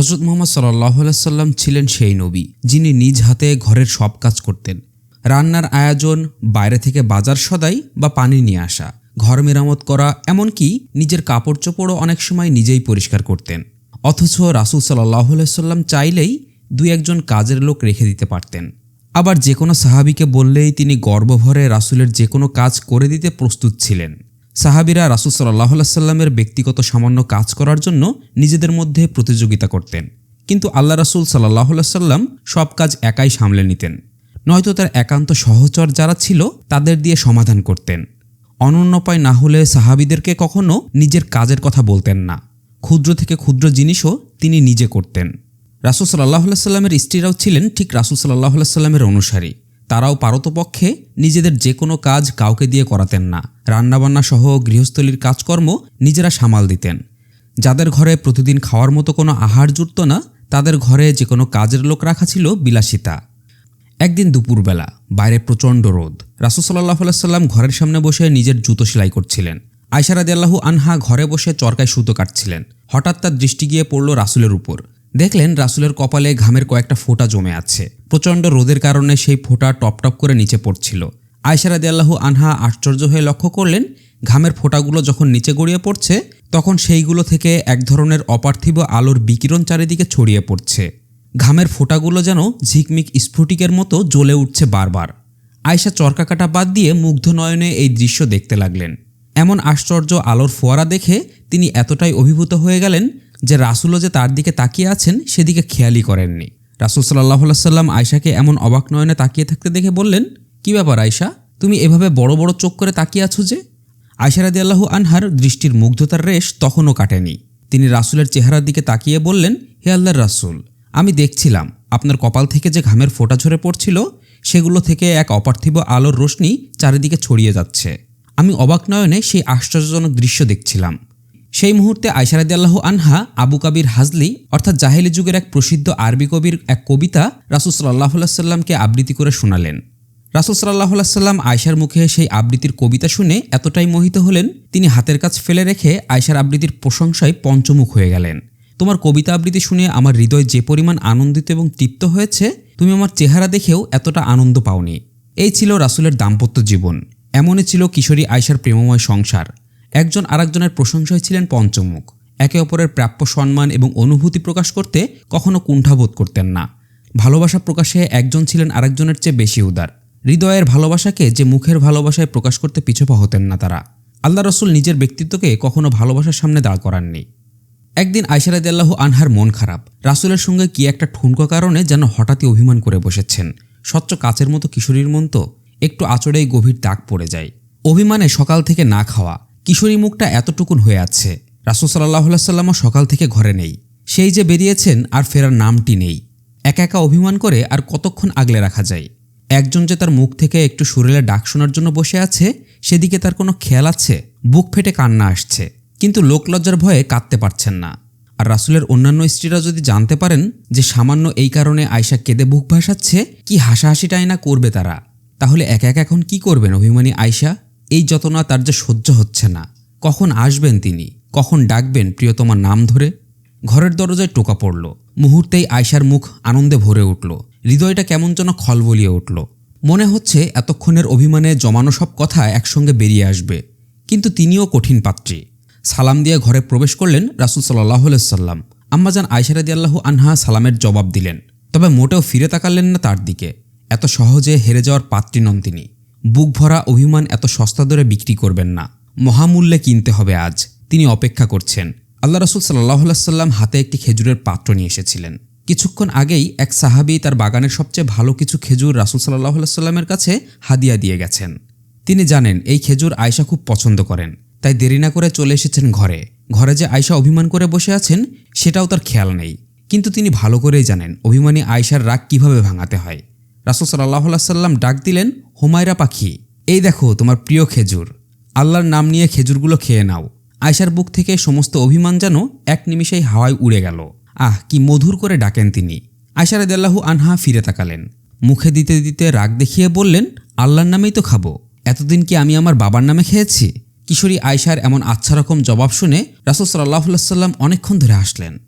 হজরত মোহাম্মদ সাল্লাহ সাল্লাম ছিলেন সেই নবী, যিনি নিজ হাতে ঘরের সব কাজ করতেন। রান্নার আয়োজন, বাইরে থেকে বাজার সদাই বা পানি নিয়ে আসা, ঘর মেরামত করা, এমনকি নিজের কাপড় চোপড়ও অনেক সময় নিজেই পরিষ্কার করতেন। অথচ রাসুল সাল্লাহ সাল্লাম চাইলেই দুই একজন কাজের লোক রেখে দিতে পারতেন। আবার যে কোনো সাহাবিকে বললেই তিনি গর্বভরে রাসুলের যে কোনো কাজ করে দিতে প্রস্তুত ছিলেন। সাহাবিরা রাসুল সাল্লাহ সাল্লামের ব্যক্তিগত সামান্য কাজ করার জন্য নিজেদের মধ্যে প্রতিযোগিতা করতেন। কিন্তু আল্লাহ রাসুল সাল্লাহ সাল্লাম সব কাজ একাই সামলে নিতেন। নয়তো তার একান্ত সহচর যারা ছিল, তাদের দিয়ে সমাধান করতেন। অনন্যপায় না হলে সাহাবিদেরকে কখনো নিজের কাজের কথা বলতেন না। ক্ষুদ্র থেকে ক্ষুদ্র জিনিসও তিনি নিজে করতেন। রাসুল সাল্লাহ সাল্লামের স্ত্রীরাও ছিলেন ঠিক রাসুল সাল্লাহ সাল্লামের অনুসারী। তারাও পারতপক্ষে নিজেদের যে কোনো কাজ কাউকে দিয়ে করাতেন না। রান্নাবান্না সহ গৃহস্থলীর কাজকর্ম নিজেরা সামাল দিতেন। যাদের ঘরে প্রতিদিন খাওয়ার মতো কোনো আহার জুটত না, তাদের ঘরে যে কোনো কাজের লোক রাখা ছিল বিলাসিতা। একদিন দুপুরবেলা, বাইরে প্রচণ্ড রোদ। রাসুল সাল্লাহ সাল্লাম ঘরের সামনে বসে নিজের জুতো সেলাই করছিলেন। আয়সারাদি আল্লাহু আনহা ঘরে বসে চরকায় সুতো কাটছিলেন। হঠাৎ তার দৃষ্টি গিয়ে পড়ল রাসুলের উপর। দেখলেন রাসুলের কপালে ঘামের কয়েকটা ফোঁটা জমে আছে। প্রচণ্ড রোদের কারণে সেই ফোঁটা টপ টপ করে নিচে পড়ছিল। আয়সারাদি আল্লাহু আনহা আশ্চর্য হয়ে লক্ষ্য করলেন, ঘামের ফোঁটাগুলো যখন নিচে গড়িয়ে পড়ছে, তখন সেইগুলো থেকে এক ধরনের অপার্থিব আলোর বিকিরণ চারিদিকে ছড়িয়ে পড়ছে। ঘামের ফোঁটাগুলো যেন ঝিকমিক স্ফটিকের মতো জ্বলে উঠছে বারবার। আয়সা চরকা কাটা বাদ দিয়ে মুগ্ধ নয়নে এই দৃশ্য দেখতে লাগলেন। এমন আশ্চর্য আলোর ফোয়ারা দেখে তিনি এতটাই অভিভূত হয়ে গেলেন যে রাসুলও যে তার দিকে তাকিয়ে আছেন, সেদিকে খেয়ালই করেননি। রাসুল সাল্লাহ সাল্লাম আয়সাকে এমন অবাক নয়নে তাকিয়ে থাকতে দেখে বললেন, কি ব্যাপার আয়সা তুমি এভাবে বড় বড় চোখ করে তাকিয়ে আছো যে? আয়সারাদি আল্লাহু আনহার দৃষ্টির মুগ্ধতার রেশ তখনও কাটেনি। তিনি রাসুলের চেহারার দিকে তাকিয়ে বললেন, হে আল্লাহর রাসুল, আমি দেখছিলাম, আপনার কপাল থেকে যে ঘামের ফোঁটা ঝরে পড়ছিল, সেগুলো থেকে এক অপার্থিব আলোর রোশনি চারিদিকে ছড়িয়ে যাচ্ছে। আমি অবাক নয়নে সেই আশ্চর্যজনক দৃশ্য দেখছিলাম। সেই মুহূর্তে আয়সারাদি আল্লাহ আনহা আবু কাবির হাজলি, অর্থাৎ জাহেলি যুগের এক প্রসিদ্ধ আরবি কবির এক কবিতা রাসুল সাল্লাহ সাল্লামকে আবৃত্তি করে শোনালেন। রাসুল সাল্লাহ সাল্লাম আয়সার মুখে সেই আবৃত্তির কবিতা শুনে এতটাই মোহিত হলেন, তিনি হাতের কাজ ফেলে রেখে আয়সার আবৃত্তির প্রশংসায় পঞ্চমুখ হয়ে গেলেন। তোমার কবিতা আবৃত্তি শুনে আমার হৃদয় যে পরিমাণ আনন্দিত এবং তৃপ্ত হয়েছে, তুমি আমার চেহারা দেখেও এতটা আনন্দ পাওনি। এই ছিল রাসুলের দাম্পত্য জীবন। এমনই ছিল কিশোরী আয়সার প্রেমময় সংসার। একজন আরেকজনের প্রশংসায় ছিলেন পঞ্চমুখ। একে অপরের প্রাপ্য সম্মান এবং অনুভূতি প্রকাশ করতে কখনো কুণ্ঠাবোধ করতেন না। ভালোবাসা প্রকাশে একজন ছিলেন আরেকজনের চেয়ে বেশি উদার। হৃদয়ের ভালোবাসাকে যে মুখের ভালোবাসায় প্রকাশ করতে পিছপা হতেন না তারা। আল্লাহ রসুল নিজের ব্যক্তিত্বকে কখনো ভালোবাসার সামনে দাঁড় করাননি। একদিন আয়সারাদ আল্লাহ আনহার মন খারাপ। রাসুলের সঙ্গে কি একটা ঠুনকো কারণে যেন হঠাৎই অভিমান করে বসেছেন। স্বচ্ছ কাচের মতো কিশোরীর মন তো একটু আচড়েই গভীর দাগ পড়ে যায়। অভিমানে সকাল থেকে না খাওয়া কিশোরী মুখটা এতটুকুন হয়ে আছে। রাসুল সাল্লাহ সাল্লামও সকাল থেকে ঘরে নেই। সেই যে বেরিয়েছেন আর ফেরার নামটি নেই। একা একা অভিমান করে আর কতক্ষণ আগলে রাখা যায়? একজন যে তার মুখ থেকে একটু সুরেলে ডাক শোনার জন্য বসে আছে, সেদিকে তার কোনো খেয়াল আছে? বুক ফেটে কান্না আসছে। কিন্তু লোকলজ্জার ভয়ে কাঁদতে পারছেন না। আর রাসুলের অন্যান্য স্ত্রীরা যদি জানতে পারেন যে সামান্য এই কারণে আয়সা কেঁদে বুক ভাসাচ্ছে, কি হাসাহাসিটাই না করবে তারা? তাহলে একা একা এখন কি করবেন অভিমানী আয়সা এই যতনা তার যে সহ্য হচ্ছে না। কখন আসবেন তিনি? কখন ডাকবেন প্রিয়তমার নাম ধরে? ঘরের দরজায় টোকা পড়ল। মুহূর্তেই আয়সার মুখ আনন্দে ভরে উঠল। হৃদয়টা কেমন যেন খলবলিয়ে উঠল। মনে হচ্ছে এতক্ষণের অভিমানে জমানো সব কথা একসঙ্গে বেরিয়ে আসবে। কিন্তু তিনিও কঠিন পাত্রী। সালাম দিয়ে ঘরে প্রবেশ করলেন রাসুল সাল্লাহ সাল্লাম আম্মাজান আয়সারাদি আল্লাহ আনহা সালামের জবাব দিলেন। তবে মোটেও ফিরে তাকালেন না তার দিকে। এত সহজে হেরে যাওয়ার পাত্রী নন তিনি। বুক ভরা অভিমান এত সস্তা দরে বিক্রি করবেন না। মহামূল্যে কিনতে হবে আজ। তিনি অপেক্ষা করছেন। আল্লাহ রসুল সাল্লাহ সাল্লাম হাতে একটি খেজুরের পাত্র নিয়ে এসেছিলেন। কিছুক্ষণ আগেই এক সাহাবি তার বাগানের সবচেয়ে ভালো কিছু খেজুর রাসুল সাল্লাহ সাল্লামের কাছে হাদিয়া দিয়ে গেছেন। তিনি জানেন, এই খেজুর আয়সা খুব পছন্দ করেন, তাই দেরি না করে চলে এসেছেন ঘরে। ঘরে যে আয়সা অভিমান করে বসে আছেন, সেটাও তার খেয়াল নেই। কিন্তু তিনি ভালো করেই জানেন, অভিমানী আয়সার রাগ কীভাবে ভাঙাতে হয়। রাসুল সাল্লাহ সাল্লাম ডাক দিলেন, হুমায়রা পাখি, এই দেখো তোমার প্রিয় খেজুর। আল্লাহর নাম নিয়ে খেজুরগুলো খেয়ে নাও। আয়সার বুক থেকে সমস্ত অভিমান যেন এক নিমিষেই হাওয়ায় উড়ে গেল। আহ, কি মধুর করে ডাকেন তিনি। আয়সার দেল্লাহু আনহা ফিরে তাকালেন। মুখে দিতে দিতে রাগ দেখিয়ে বললেন, আল্লাহর নামেই তো খাব। এতদিন কি আমি আমার বাবার নামে খেয়েছি? কিশোরী আয়সার এমন আচ্ছা রকম জবাব শুনে রাসুল সাল্লাহ সাল্লাম অনেকক্ষণ ধরে হাসলেন।